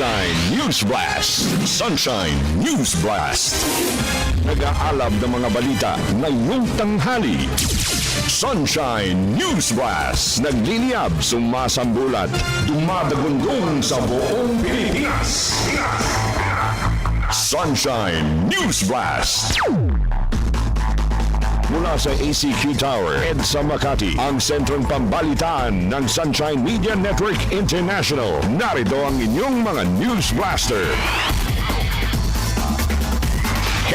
Sunshine News Blast. Sunshine News Blast. Nag-aalab ng mga balita ngayong tanghali. Sunshine News Blast. Nagliliyab, sumasambulat, dumadagundong sa buong Pilipinas. Sunshine News Blast. Mula sa ACQ Tower, EDSA Makati, ang sentrong pambalitaan ng Sunshine Media Network International. Narito ang inyong mga News Blaster.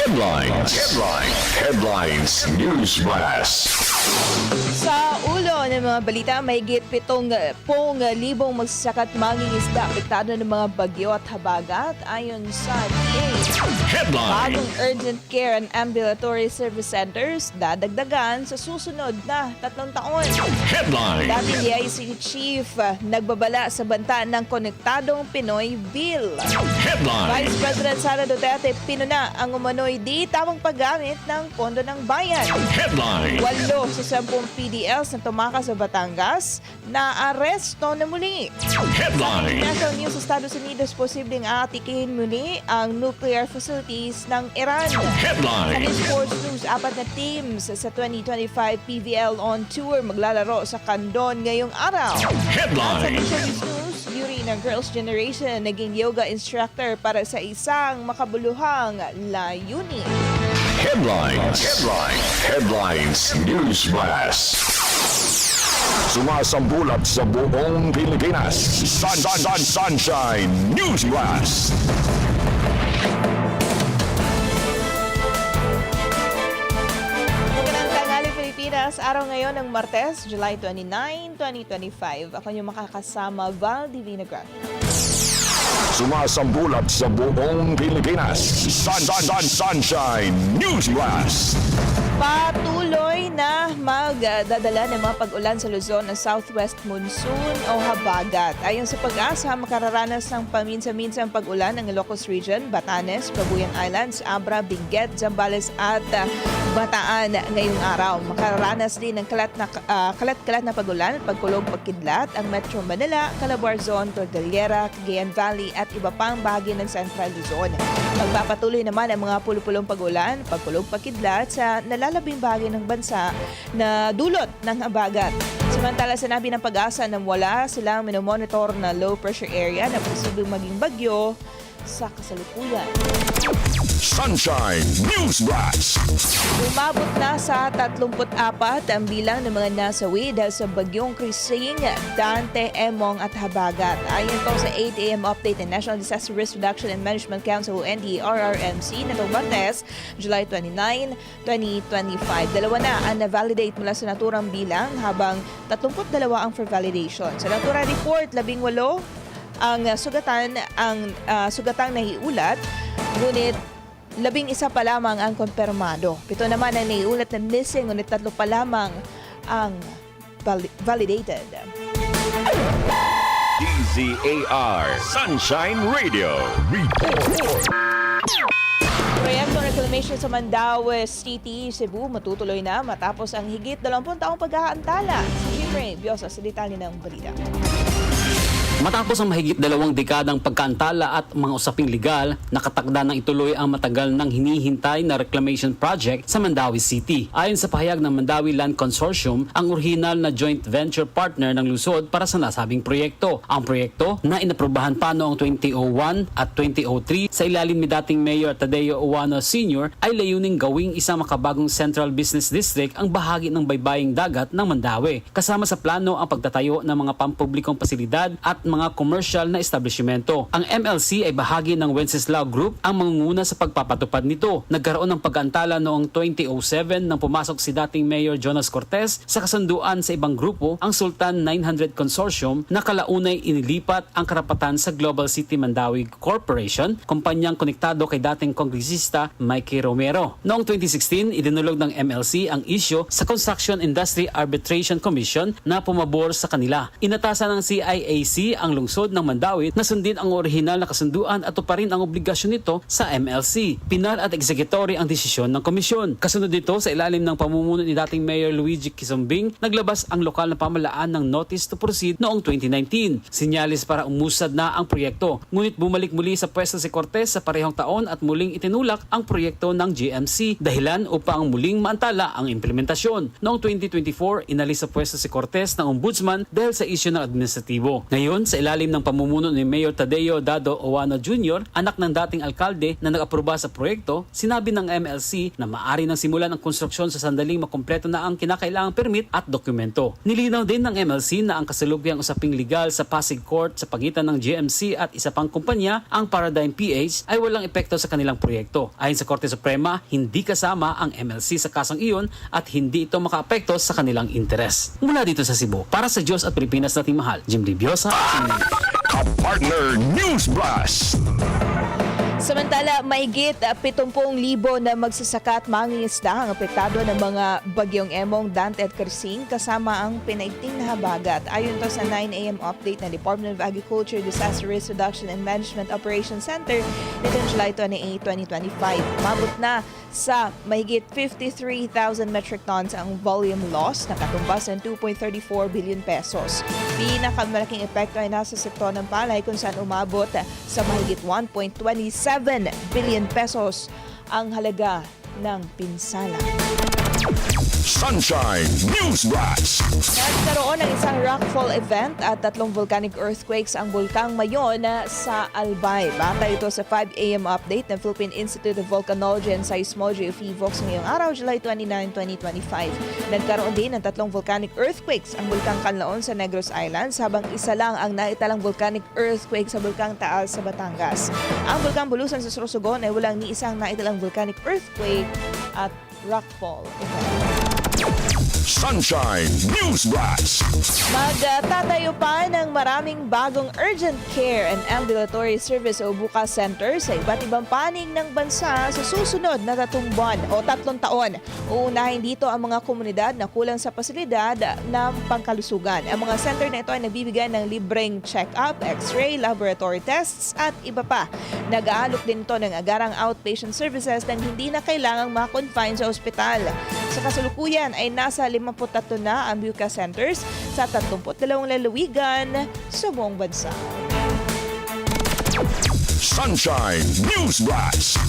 Headlines. Headlines. Headlines. News Blast. Sa ulo ng mga balita, may git pitong pong libong magsasakat manging isda apektado ng mga bagyo at habagat ayon sa DA. Headlines. Bagong urgent care and ambulatory service centers dadagdagan sa susunod na tatlong taon. Headlines. Dating DIC Chief ah, nagbabala sa banta ng konektadong Pinoy Bill. Headlines. Vice President Sara Duterte pinuna ang umano'y di tamang paggamit ng pondo ng bayan. Headlines. Walo sa sampung PDLs na tumakas sa Batangas na aresto na muli. Headlines. National News sa Estados Unidos posibleng aatikihin muli ang nuclear facilities ng Iran. Sa Headlines. sports news, apat na teams sa 2025 PVL on tour maglalaro sa Kandon ngayong araw. At sa news, ng Girls' Generation naging yoga instructor para sa isang makabuluhang layunin. Headlines. Headlines. Headlines. News Blast. Sumasambulat sa buong Pilipinas. Sun, sun, sun, sunshine News Blast. Pilipinas. Araw ngayon ng Martes, July 29, 2025. Ako yung makakasama, Val Divina Grafina. Sumasambulat sa buong Pilipinas. Sun, sun, sun, sunshine News Blast. Patuloy na magdadala ng mga pag-ulan sa Luzon ng southwest monsoon o habagat. Ayon sa pag-asa, makararanas ng paminsan-minsang pag-ulan ng Ilocos Region, Batanes, Babuyan Islands, Abra, Benguet, Zambales at ah, Bataan ngayong araw. Makararanas din ng kalat na, ah, kalat-kalat na pag-ulan at pagkulog pagkidlat ang Metro Manila, Calabar Zone, Cordillera, Cagayan Valley at iba pang bahagi ng Central Luzon. Magpapatuloy naman ang mga pulupulong pag-ulan, pagkulog pagkidlat sa nalalabing bahagi ng bansa na dulot ng habagat. Samantala sinabi ng pag-asa na wala silang minomonitor na low pressure area na posibleng maging bagyo sa kasalukuyan. Sunshine News Blast. Umabot na sa 34 ang bilang ng mga nasawi dahil sa bagyong Krising, Dante, Emong at Habagat. Ayon po sa 8 a.m. update ng National Disaster Risk Reduction and Management Council o NDRRMC na itong July 29, 2025. Dalawa na ang na-validate mula sa naturang bilang habang 32 ang for validation. Sa naturang report, 18 ang sugatan ang uh, sugatang nahiulat ngunit labing isa pa lamang ang konfirmado. Pito naman ang naiulat na missing ngunit tatlo pa lamang ang vali- validated. DZAR Sunshine Radio. Report. Proyekto reclamation sa Mandaue City, Cebu matutuloy na matapos ang higit 20 taong pag-aantala. Si Jimmy Biosa sa detalye ng balita. Matapos ang mahigit dalawang dekadang pagkaantala at mga usaping legal, nakatakda ng ituloy ang matagal nang hinihintay na reclamation project sa Mandawi City. Ayon sa pahayag ng Mandawi Land Consortium, ang original na joint venture partner ng Lusod para sa nasabing proyekto. Ang proyekto na inaprubahan pa noong 2001 at 2003 sa ilalim ni dating Mayor Tadeo Uwano Sr. ay layuning gawing isang makabagong Central Business District ang bahagi ng baybaying dagat ng Mandawi. Kasama sa plano ang pagtatayo ng mga pampublikong pasilidad at mga commercial na establishmento. Ang MLC ay bahagi ng Wenceslao Group ang mangunguna sa pagpapatupad nito. Nagkaroon ng pag-antala noong 2007 nang pumasok si dating Mayor Jonas Cortez sa kasunduan sa ibang grupo, ang Sultan 900 Consortium na kalaunay inilipat ang karapatan sa Global City Mandawi Corporation, kumpanyang konektado kay dating kongresista Mikey Romero. Noong 2016, idinulog ng MLC ang isyo sa Construction Industry Arbitration Commission na pumabor sa kanila. Inatasan ng CIAC ang lungsod ng Mandawi na sundin ang orihinal na kasunduan at tuparin ang obligasyon nito sa MLC. Pinal at executory ang desisyon ng komisyon. Kasunod dito sa ilalim ng pamumuno ni dating Mayor Luigi Kisombing, naglabas ang lokal na pamalaan ng notice to proceed noong 2019. Sinyalis para umusad na ang proyekto. Ngunit bumalik muli sa pwesto si Cortez sa parehong taon at muling itinulak ang proyekto ng GMC dahilan upang muling maantala ang implementasyon. Noong 2024, inalis sa pwesto si Cortez ng ombudsman dahil sa isyu ng administratibo. Ngayon, sa ilalim ng pamumuno ni Mayor Tadeo Dado Owano Jr., anak ng dating alkalde na nag-aproba sa proyekto, sinabi ng MLC na maari nang simulan ang konstruksyon sa sandaling makumpleto na ang kinakailangang permit at dokumento. Nilinaw din ng MLC na ang kasalukuyang usaping legal sa Pasig Court sa pagitan ng GMC at isa pang kumpanya, ang Paradigm PH, ay walang epekto sa kanilang proyekto. Ayon sa Korte Suprema, hindi kasama ang MLC sa kasong iyon at hindi ito makaapekto sa kanilang interes. Mula dito sa Cebu, para sa Diyos at Pilipinas nating mahal, Jim Libiosa, Kapartner News Blast. Samantala, mahigit ah, 70,000 na magsasaka at mangingisda ang apektado ng mga bagyong Emong, Dante at Karsing kasama ang pinaigting na habagat. Ayon to sa 9 a.m. update ng Department of Agriculture Disaster Risk Reduction and Management Operations Center nitong July 28, 2025. Mabot na sa mahigit 53,000 metric tons ang volume loss na katumbas ng 2.34 billion pesos. Pinakamalaking epekto ay nasa sektor ng palay kung saan umabot sa mahigit 1.27 billion pesos ang halaga ng pinsala. Sunshine News Blast. Nagkaroon ng isang rockfall event at tatlong volcanic earthquakes ang bulkang Mayon sa Albay. Bata ito sa 5 a.m. update ng Philippine Institute of Volcanology and Seismology of PHIVOX ngayong araw, July 29, 2025. Nagkaroon din ng tatlong volcanic earthquakes ang bulkang Kanlaon sa Negros Islands habang isa lang ang naitalang volcanic earthquake sa bulkang Taal sa Batangas. Ang bulkang Bulusan sa Sorsogon ay walang ni isang naitalang volcanic earthquake at rockfall event. Sunshine News Blast. Magtatayo pa ng maraming bagong urgent care and ambulatory service o buka center sa iba't ibang panig ng bansa sa susunod na tatlong buwan o tatlong taon. Uunahin dito ang mga komunidad na kulang sa pasilidad ng pangkalusugan. Ang mga center na ito ay nagbibigay ng libreng check-up, x-ray, laboratory tests at iba pa. Nag-aalok din ito ng agarang outpatient services na hindi na kailangang ma-confine sa ospital. Sa kasalukuyan ay nasa 53 na ang Buka Centers sa 32 lalawigan sa buong bansa. Sunshine News Blast.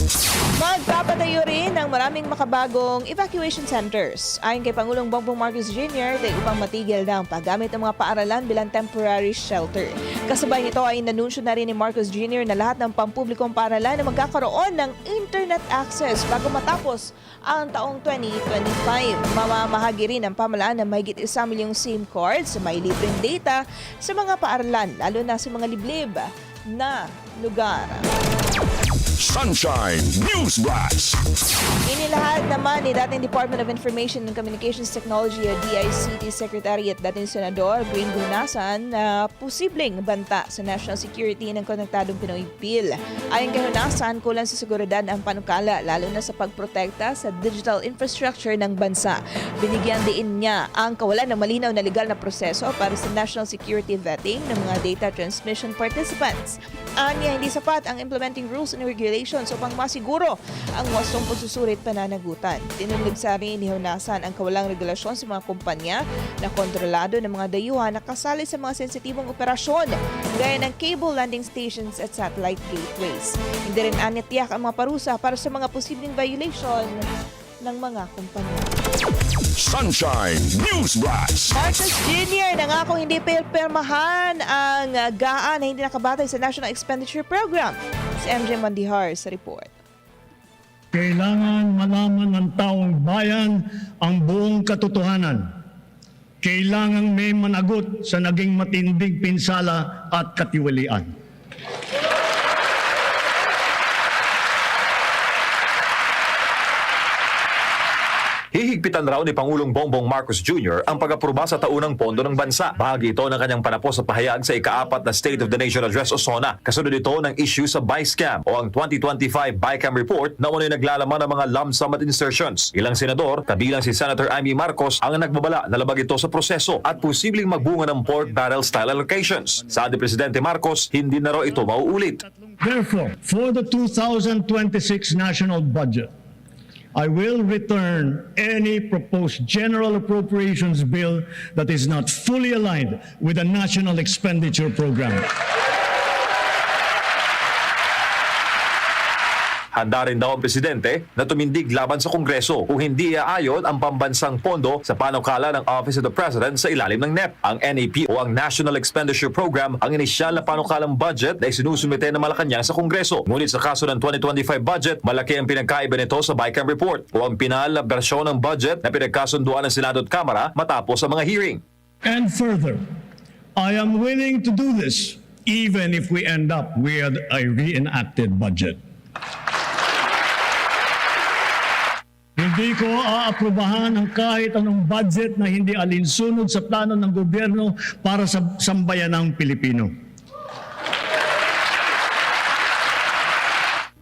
Magpapatayo rin ng maraming makabagong evacuation centers. Ayon kay Pangulong Bongbong Marcos Jr., day upang matigil na ang paggamit ng mga paaralan bilang temporary shelter. Kasabay nito ay nanunsyo na rin ni Marcos Jr. na lahat ng pampublikong paaralan na magkakaroon ng internet access bago matapos ang taong 2025. Mamamahagi rin ang pamalaan ng mahigit isang milyong SIM cards may libreng data sa mga paaralan, lalo na sa mga liblib na lugar. Sunshine News Blast. Inilahad naman ni dating Department of Information and Communications Technology o DICT Secretary at dating Senador Green Hunasan na posibleng banta sa national security ng konektadong Pinoy Bill. Ayon kay Hunasan, kulang sa seguridad ang panukala lalo na sa pagprotekta sa digital infrastructure ng bansa. Binigyan din niya ang kawalan ng malinaw na legal na proseso para sa national security vetting ng mga data transmission participants. Anya, hindi sapat ang implementing rules and regulations upang masiguro ang wastong pagsusurit pananagutan. Tinunlig sa rin ni Hunasan ang kawalang regulasyon sa mga kumpanya na kontrolado ng mga dayuhan na kasali sa mga sensitibong operasyon gaya ng cable landing stations at satellite gateways. Hindi rin anitiyak ang mga parusa para sa mga posibleng violation ng mga kumpanya. Sunshine News Blast. Marcos Jr. nangako hindi pirpirmahan ang uh, gaan na hindi nakabatay sa National Expenditure Program. Si MJ Mandihar sa report. Kailangan malaman ng taong bayan ang buong katotohanan. Kailangan may managot sa naging matinding pinsala at katiwalian. Hinihigpitan raw ni Pangulong Bongbong Marcos Jr. ang pag-aproba sa taunang pondo ng bansa. Bahagi ito ng kanyang panapos sa pahayag sa ikaapat na State of the Nation Address o SONA. Kasunod ito ng issue sa BICAM o ang 2025 BICAM Report na unay naglalaman ng mga lump sum at insertions. Ilang senador, kabilang si Senator Amy Marcos, ang nagbabala na labag ito sa proseso at posibleng magbunga ng pork barrel style allocations. Sabi Presidente Marcos, hindi na raw ito mauulit. Therefore, for the 2026 national budget, I will return any proposed general appropriations bill that is not fully aligned with the national expenditure program. Handa rin daw ang presidente na tumindig laban sa Kongreso kung hindi iaayon ang pambansang pondo sa panukala ng Office of the President sa ilalim ng NEP. Ang NAP o ang National Expenditure Program ang inisyal na panukalang budget na isinusumite ng Malacanang sa Kongreso. Ngunit sa kaso ng 2025 budget, malaki ang pinagkaiba nito sa BICAM report o ang pinal na bersyon ng budget na pinagkasunduan ng Senado at Kamara matapos ang mga hearing. And further, I am willing to do this even if we end up with a reenacted budget. Hindi ko aaprubahan ang kahit anong budget na hindi alinsunod sa plano ng gobyerno para sa sambayanang Pilipino.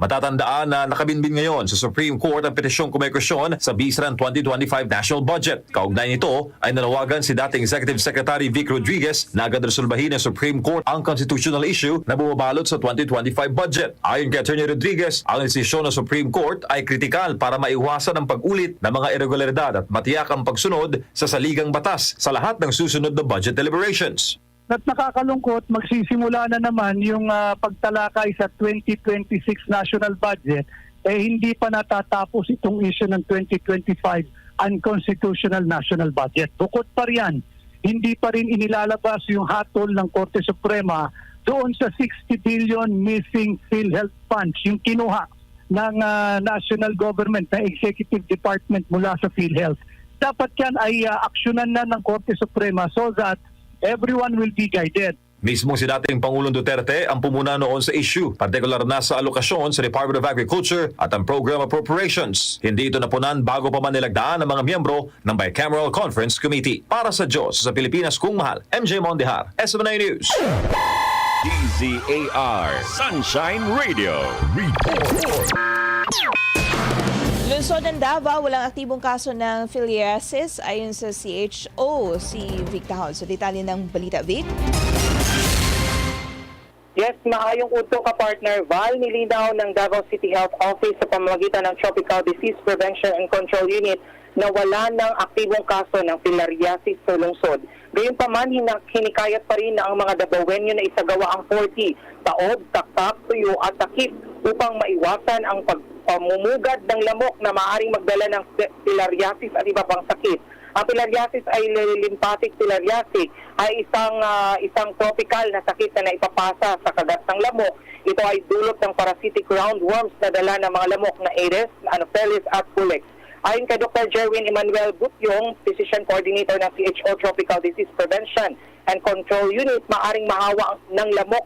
Matatandaan na nakabinbin ngayon sa Supreme Court ang petisyong kumekusyon sa bisa ng 2025 national budget. Kaugnay nito ay nanawagan si dating Executive Secretary Vic Rodriguez na agad resolbahin ng Supreme Court ang constitutional issue na bumabalot sa 2025 budget. Ayon kay Attorney Rodriguez, ang desisyon ng Supreme Court ay kritikal para maiwasan ang pag-ulit ng mga irregularidad at matiyak ang pagsunod sa saligang batas sa lahat ng susunod na budget deliberations. At nakakalungkot, magsisimula na naman yung ah, pagtalakay sa 2026 national budget, eh hindi pa natatapos itong issue ng 2025 unconstitutional national budget. Bukod pa riyan, hindi pa rin inilalabas yung hatol ng Korte Suprema doon sa 60 billion missing PhilHealth funds, yung kinuha ng ah, national government, ng executive department mula sa PhilHealth. Dapat yan ay ah, aksyonan na ng Korte Suprema so that everyone will be guided. Mismo si dating Pangulong Duterte ang pumuna noon sa issue, partikular na sa alokasyon sa Department of Agriculture at ang Program Appropriations. Hindi ito napunan bago pa man nilagdaan ng mga miyembro ng Bicameral Conference Committee. Para sa Diyos sa Pilipinas kung mahal, MJ Mondihar, SMNA News. DZAR Sunshine Radio. Report. Lungsod ng Davao, walang aktibong kaso ng filariasis ayon sa CHO, si Vic Tahon. So detalye ng Balita Vic. Yes, maayong uto ka partner Val nilinaw ng Davao City Health Office sa pamamagitan ng Tropical Disease Prevention and Control Unit na wala ng aktibong kaso ng filariasis sa lungsod. Gayunpaman, hinikayat pa rin na ang mga Davaoenyo na isagawa ang 40, taob, taktak, tuyo at takip upang maiwasan ang pagpamumugad ng lamok na maaaring magdala ng filariasis at iba pang sakit. Ang filariasis ay lymphatic filariasis ay isang ah, isang tropical na sakit na naipapasa sa kagat ng lamok. Ito ay dulot ng parasitic roundworms na dala ng mga lamok na Aedes, Anopheles at Culex. Ayon kay Dr. Jerwin Emmanuel Butyong, Physician Coordinator ng CHO Tropical Disease Prevention and Control Unit, maaring mahawa ng lamok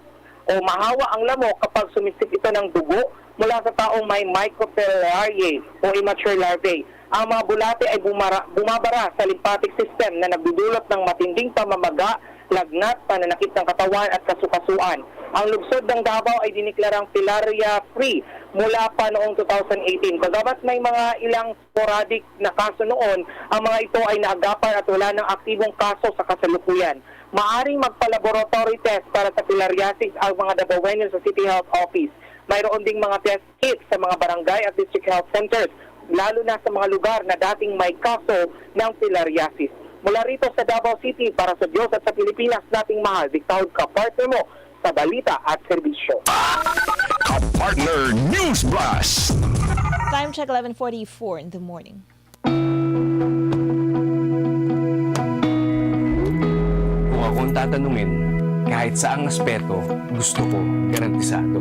o mahawa ang lamok kapag sumisip ito ng dugo mula sa taong may microfilariae o immature larvae. Ang mga bulate ay bumara, bumabara sa lymphatic system na nagdudulot ng matinding pamamaga, lagnat, pananakit ng katawan at kasukasuan. Ang lungsod ng Davao ay diniklarang filaria-free mula pa noong 2018. Bagamat may mga ilang sporadic na kaso noon, ang mga ito ay naagapan at wala ng aktibong kaso sa kasalukuyan. Maaring magpa-laboratory test para sa filariasis ang mga Davaoenyo sa City Health Office. Mayroon ding mga test kits sa mga barangay at district health centers, lalo na sa mga lugar na dating may kaso ng filariasis. Mula rito sa Davao City, para sa Diyos at sa Pilipinas nating mahal, Dictaud ka partner mo sa balita at serbisyo. Partner News Blast. Time check 11:44 in the morning. Kung ako ang tatanungin, kahit saang aspeto, gusto ko garantisado.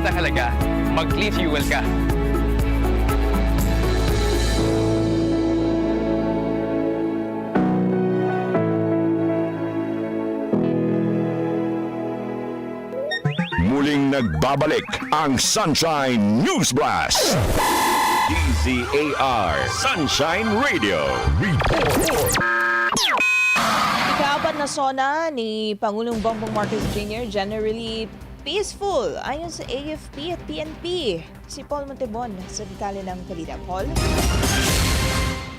sulit ang halaga, mag-clean fuel ka. Muling nagbabalik ang Sunshine News Blast. DZAR Sunshine Radio. Report. Ikaapat na sona ni Pangulong Bongbong Marcos Jr. generally peaceful ayon sa AFP at PNP. Si Paul Montebon sa detalye ng balita. Paul?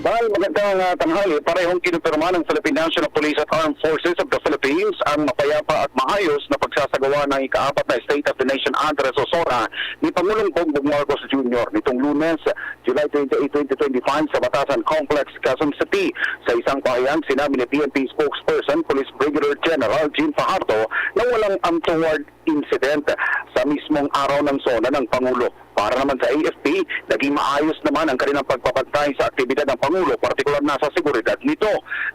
Dahil magandang uh, tanghali, parehong kinupirma ng Philippine National Police at Armed Forces of the Philippines ang mapayapa at maayos na pagsasagawa ng ikaapat na State of the Nation Address o SORA ni Pangulong Bongbong Marcos Jr. nitong lunes, July 28, 2025 sa Batasan Complex, Quezon City. Sa isang pahayag, sinabi ni PNP spokesperson, Police Brigadier General Jean Fajardo na walang untoward incident sa mismong araw ng SONA ng Pangulo. Para naman sa AFP, naging maayos naman ang kanilang pagpapantay sa aktibidad ng Pangulo, partikular na sa seguridad nito.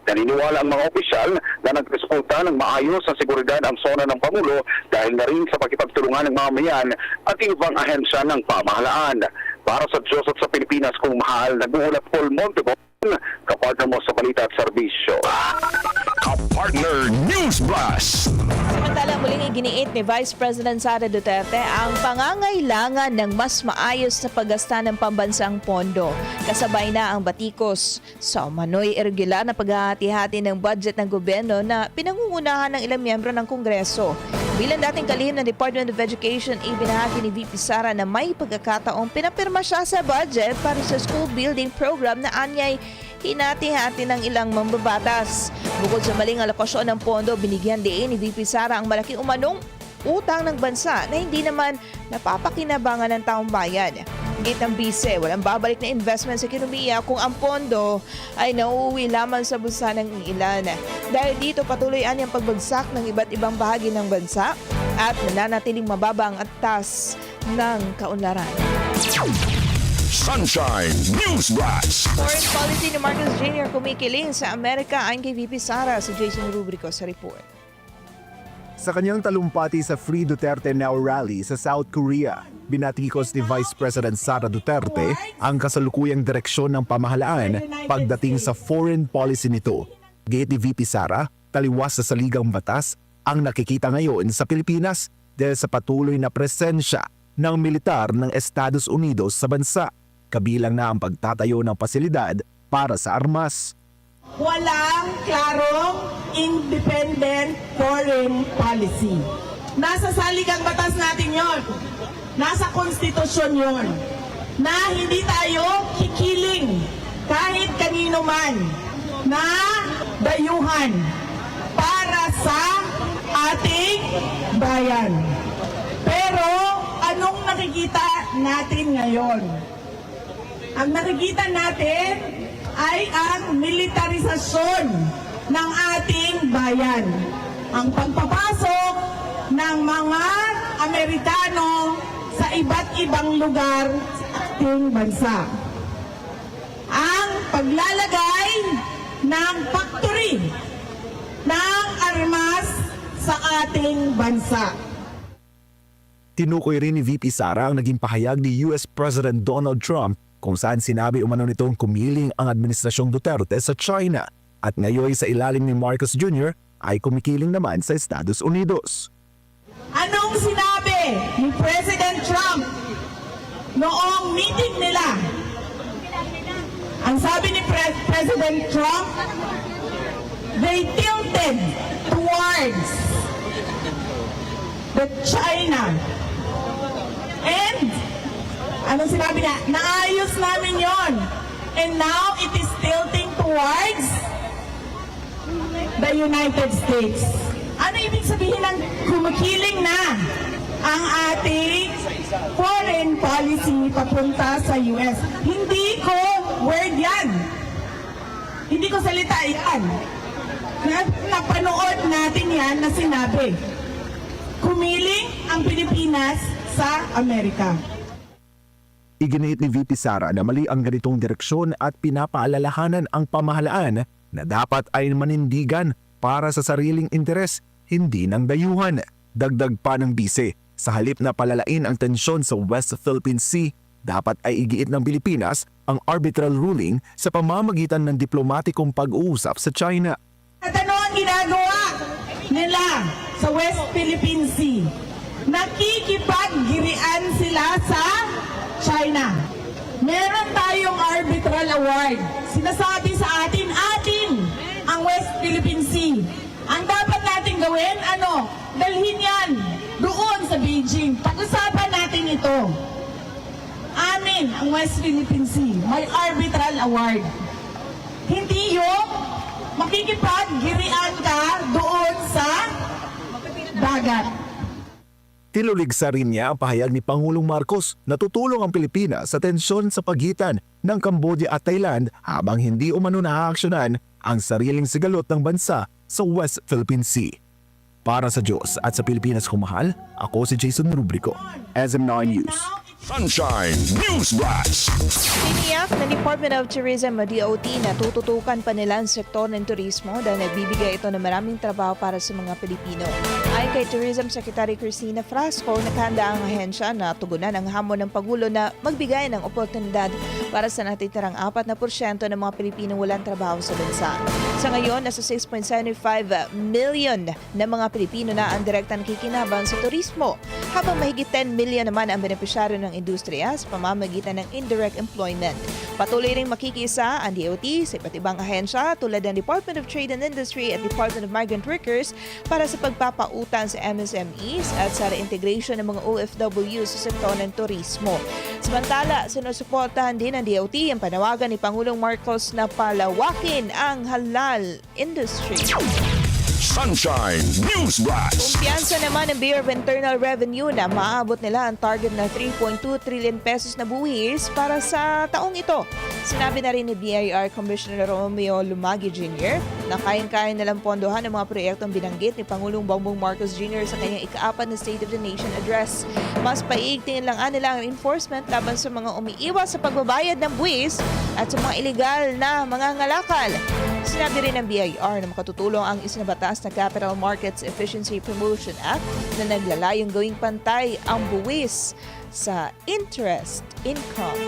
Naniniwala ang mga opisyal na nagresulta ng maayos sa seguridad ang SONA ng Pangulo dahil na rin sa pakipagtulungan ng mamamayan at ibang ahensya ng pamahalaan. Para sa Diyos at sa Pilipinas kung mahal, nag-uulat Paul Montebon, kapartner mo sa balita at serbisyo. Kapartner News Blast. Samantala muling iginiit ni Vice President Sara Duterte ang pangangailangan ng mas maayos na paggasta ng pambansang pondo. Kasabay na ang batikos sa umano'y irregular na paghahati-hati ng budget ng gobyerno na pinangungunahan ng ilang miyembro ng Kongreso. Bilang dating kalihim ng Department of Education, ibinahagi ni VP Sara na may pagkakataong pinapirma siya sa budget para sa school building program na anyay hinati-hati ng ilang mambabatas. Bukod sa maling alokasyon ng pondo, binigyan din ni VP Sara ang malaking umanong utang ng bansa na hindi naman napapakinabangan ng taong bayan. Gate ng bise, walang babalik na investment sa ekonomiya kung ang pondo ay nauuwi lamang sa bulsa ng ilan. Dahil dito patuloy ang pagbagsak ng iba't ibang bahagi ng bansa at nananatiling mababa ang atas ng kaunlaran. Sunshine News Blast. Foreign policy ni Marcos Jr. kumikiling sa Amerika ayon kay VP Sara si Jason Rubrico sa report. Sa kanyang talumpati sa Free Duterte Now rally sa South Korea, binatikos ni Vice President Sara Duterte ang kasalukuyang direksyon ng pamahalaan pagdating sa foreign policy nito. Gate ni VP Sara, taliwas sa saligang batas ang nakikita ngayon sa Pilipinas dahil sa patuloy na presensya ng militar ng Estados Unidos sa bansa, kabilang na ang pagtatayo ng pasilidad para sa armas. walang klarong independent foreign policy. Nasa saligang batas natin yon. Nasa konstitusyon yon. Na hindi tayo kikiling kahit kanino man na dayuhan para sa ating bayan. Pero anong nakikita natin ngayon? Ang nakikita natin ay ang militarisasyon ng ating bayan. Ang pagpapasok ng mga Amerikano sa iba't ibang lugar sa ating bansa. Ang paglalagay ng factory ng armas sa ating bansa. Tinukoy rin ni VP Sara ang naging pahayag ni US President Donald Trump kung saan sinabi umano nitong kumiling ang administrasyong Duterte sa China at ngayon sa ilalim ni Marcos Jr. ay kumikiling naman sa Estados Unidos. Anong sinabi ni President Trump noong meeting nila? Ang sabi ni Pre- President Trump, they tilted towards the China. And, anong sinabi niya? Naayos namin yon. And now it is tilting towards the United States. Ano ibig sabihin ng kumikiling na ang ating foreign policy papunta sa US? Hindi ko word yan. Hindi ko salita yan. Na, napanood natin yan na sinabi. Kumiling ang Pilipinas sa Amerika. Iginiit ni VP Sara na mali ang ganitong direksyon at pinapaalalahanan ang pamahalaan na dapat ay manindigan para sa sariling interes, hindi ng dayuhan. Dagdag pa ng bise, sa halip na palalain ang tensyon sa West Philippine Sea, dapat ay igiit ng Pilipinas ang arbitral ruling sa pamamagitan ng diplomatikong pag-uusap sa China. At ano ang ginagawa nila sa West Philippine Sea? Nakikipaggirian sila sa China. Meron tayong arbitral award. Sinasabi sa atin, atin ang West Philippine Sea. Ang dapat natin gawin, ano? Dalhin yan doon sa Beijing. Pag-usapan natin ito. Amin ang West Philippine Sea. May arbitral award. Hindi yung makikipaggirian Tinuligsa rin niya ang pahayag ni Pangulong Marcos na tutulong ang Pilipinas sa tensyon sa pagitan ng Cambodia at Thailand habang hindi umano naaaksyonan ang sariling sigalot ng bansa sa West Philippine Sea. Para sa Diyos at sa Pilipinas kumahal, ako si Jason Rubrico, SM9 News. Sunshine News Blast. Tiniyak ng Department of Tourism o DOT na tututukan pa nila ang sektor ng turismo dahil nagbibigay ito ng maraming trabaho para sa mga Pilipino. Ayon kay Tourism Secretary Cristina Frasco, nakahanda ang ahensya na tugunan ang hamon ng Pangulo na magbigay ng oportunidad para sa natitirang 4% ng mga Pilipino walang trabaho sa bansa. Sa ngayon, nasa 6.75 million na mga Pilipino na ang direktang kikinabang sa turismo, habang mahigit 10 million naman ang benepisyaryo ng industriya sa pamamagitan ng indirect employment. Patuloy ring makikisa ang DOT sa iba't ibang ahensya tulad ng Department of Trade and Industry at Department of Migrant Workers para sa pagpapautan sa MSMEs at sa reintegration ng mga OFW sa sektor ng turismo. Samantala, sinusuportahan din ng DOT ang panawagan ni Pangulong Marcos na palawakin ang halal industry. Sunshine News Blast. Kumpiyansa naman ng Bureau of Internal Revenue na maabot nila ang target na 3.2 trillion pesos na buwis para sa taong ito. Sinabi na rin ni BIR Commissioner Romeo Lumagi Jr. na kayang-kaya nilang pondohan ang mga proyektong binanggit ni Pangulong Bongbong Marcos Jr. sa kanyang ikaapat na State of the Nation Address. Mas paigtingin lang nila ang enforcement laban sa mga umiiwas sa pagbabayad ng buwis at sa mga ilegal na mga ngalakal. Sinabi rin ng BIR na makatutulong ang isinabatas na Capital Markets Efficiency Promotion Act na naglalayong gawing pantay ang buwis sa interest income.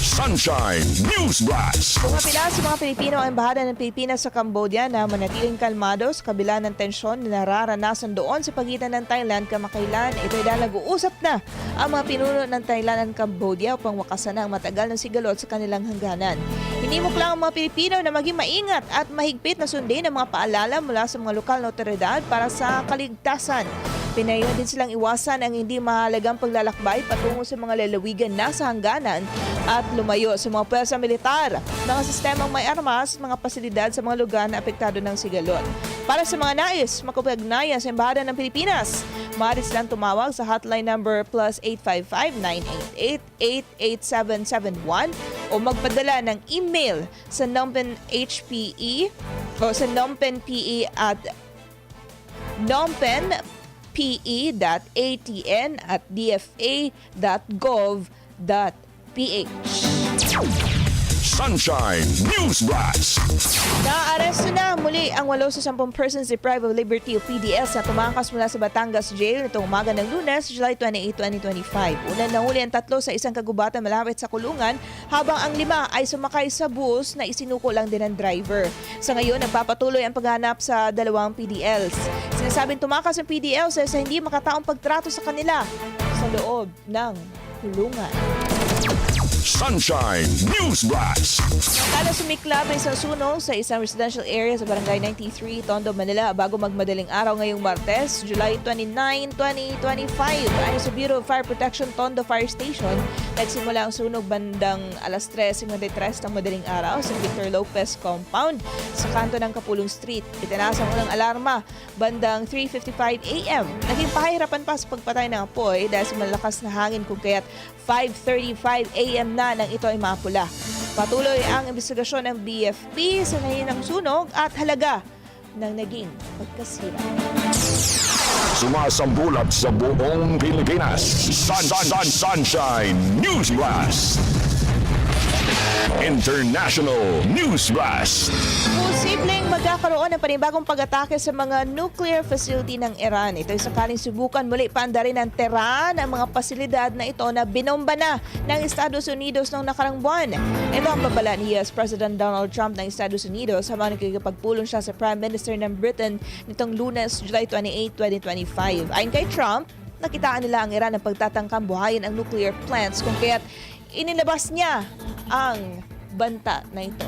Sunshine News Blast. Pumapila sa mga Pilipino ang embahada ng Pilipinas sa Cambodia na manatiling kalmado sa kabila ng tensyon na nararanasan doon sa pagitan ng Thailand kamakailan. Ito ay dahil nag-uusap na ang mga pinuno ng Thailand at Cambodia upang wakasan ang matagal na sigalot sa kanilang hangganan. Hinimok lang ang mga Pilipino na maging maingat at mahigpit na sundin ang mga paalala mula sa mga lokal na otoridad para sa kaligtasan. Pinayon din silang iwasan ang hindi mahalagang paglalakbay patungo sa mga lalawigan na sa hangganan at lumayo sa mga pwersa militar, mga sistemang may armas, mga pasilidad sa mga lugar na apektado ng sigalot. Para sa mga nais, makapagnayan sa Embahada ng Pilipinas, maaari silang tumawag sa hotline number plus 855-988-88771 o magpadala ng email sa nompenhpe o sa nompenpe at nompen pe.atn at dfa.gov.ph. Sunshine News Blast. Naaresto na muli ang walo sa 10 persons deprived of liberty o PDS na tumakas mula sa Batangas Jail nitong umaga ng lunes, July 28, 2025. Unang nahuli ang tatlo sa isang kagubatan malapit sa kulungan habang ang lima ay sumakay sa bus na isinuko lang din ng driver. Sa ngayon, nagpapatuloy ang paghanap sa dalawang PDLs. Sinasabing tumakas ang PDLs sa hindi makataong pagtrato sa kanila sa loob ng kulungan. Sunshine News Blast. Tala sumiklab ang isang sunog sa isang residential area sa Barangay 93, Tondo, Manila bago magmadaling araw ngayong Martes, July 29, 2025. Ayon sa Bureau of Fire Protection Tondo Fire Station, nagsimula ang sunog bandang alas 3.53 ng madaling araw sa Victor Lopez Compound sa kanto ng Kapulong Street. Itinasa ang unang alarma bandang 3.55 a.m. Naging pahirapan pa sa pagpatay ng apoy dahil sa malakas na hangin kung kaya't 5.35 a.m. na nang ito ay mapula. Patuloy ang investigasyon ng BFP sa nahinang sunog at halaga ng naging pagkasira. Sumasambulat sa buong Pilipinas. Sun, sun, sun, Sunshine News Blast. International News Blast. Posibleng magkakaroon ng panibagong pag-atake sa mga nuclear facility ng Iran. Ito ay sakaling subukan muli paandarin ng Tehran ang mga pasilidad na ito na binomba na ng Estados Unidos noong nakarang buwan. Ito ang babala ni US President Donald Trump ng Estados Unidos habang nakikipagpulong siya sa Prime Minister ng Britain nitong lunes, July 28, 2025. Ayon kay Trump, nakitaan nila ang Iran ng pagtatangkang buhayin ang nuclear plants kung kaya't inilabas niya ang banta na ito.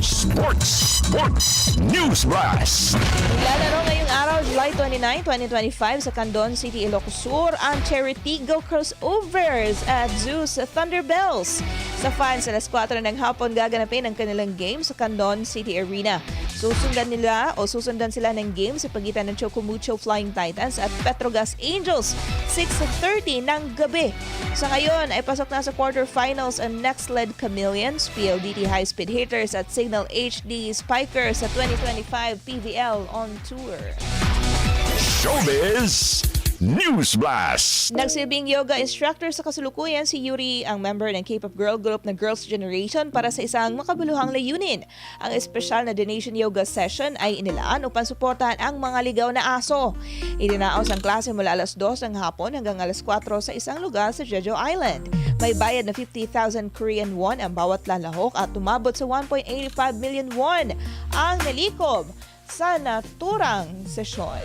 Sports, Sports News Blast. Lalaro ngayong araw, July 29, 2025 sa Candon City, Ilocos Sur ang Cheritigo Crossovers at Zeus Thunderbells. Sa fans, alas 4 ng hapon gaganapin ang kanilang game sa Candon City Arena. Susundan nila o susundan sila ng game sa pagitan ng Chocomucho Flying Titans at Petrogas Angels 6.30 ng gabi. Sa ngayon ay pasok na sa quarterfinals ang Next Led Chameleons, PLDT High Speed Hitters at Signal HD Spikers sa 2025 PVL on Tour. Showbiz News Blast. Nagsilbing yoga instructor sa kasulukuyan si Yuri, ang member ng K-pop girl group na Girls' Generation para sa isang makabuluhang layunin. Ang espesyal na donation yoga session ay inilaan upang suportahan ang mga ligaw na aso. Idinaos ang klase mula alas 2 ng hapon hanggang alas 4 sa isang lugar sa Jeju Island. May bayad na 50,000 Korean won ang bawat lalahok at tumabot sa 1.85 million won ang nalikob sa naturang sesyon.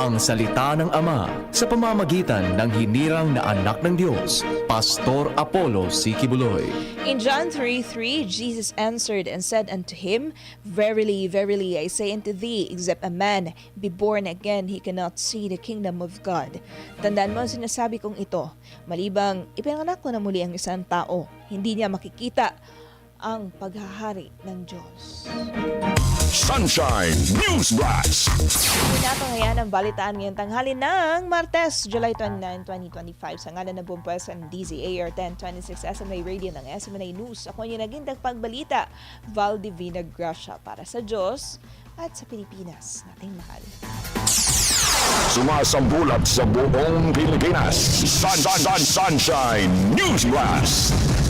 Ang salita ng Ama sa pamamagitan ng hinirang na anak ng Diyos, Pastor Apollo Sikibuloy. In John 3:3, Jesus answered and said unto him, Verily, verily, I say unto thee, except a man be born again, he cannot see the kingdom of God. Tandaan mo ang sinasabi kong ito, malibang ipinanganak ko na muli ang isang tao, hindi niya makikita ang paghahari ng Diyos. Sunshine News Blast. Pinato ngayon ang balitaan ngayong tanghali ng Martes, July 29, 2025 sa ngalan ng buong pwesto ng DZAR 1026 SMA Radio ng SMNA News. Ako yung naging tagpagbalita, Val Divina Gracia para sa Diyos at sa Pilipinas nating mahal. Sumasambulat sa buong Pilipinas. Sun, sun, sun, Sunshine News Blast.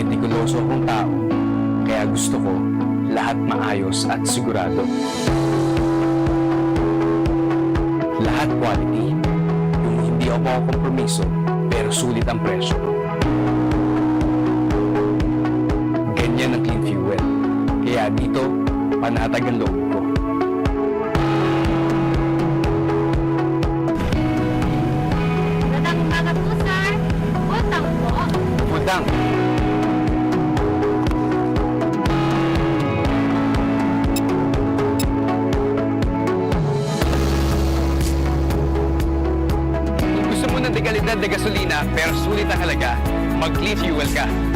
Metikuloso akong tao, kaya gusto ko lahat maayos at sigurado. Lahat quality, yung hindi ako kompromiso, pero sulit ang presyo. Ganyan ang clean fuel. Kaya dito, panatag ang loob Kung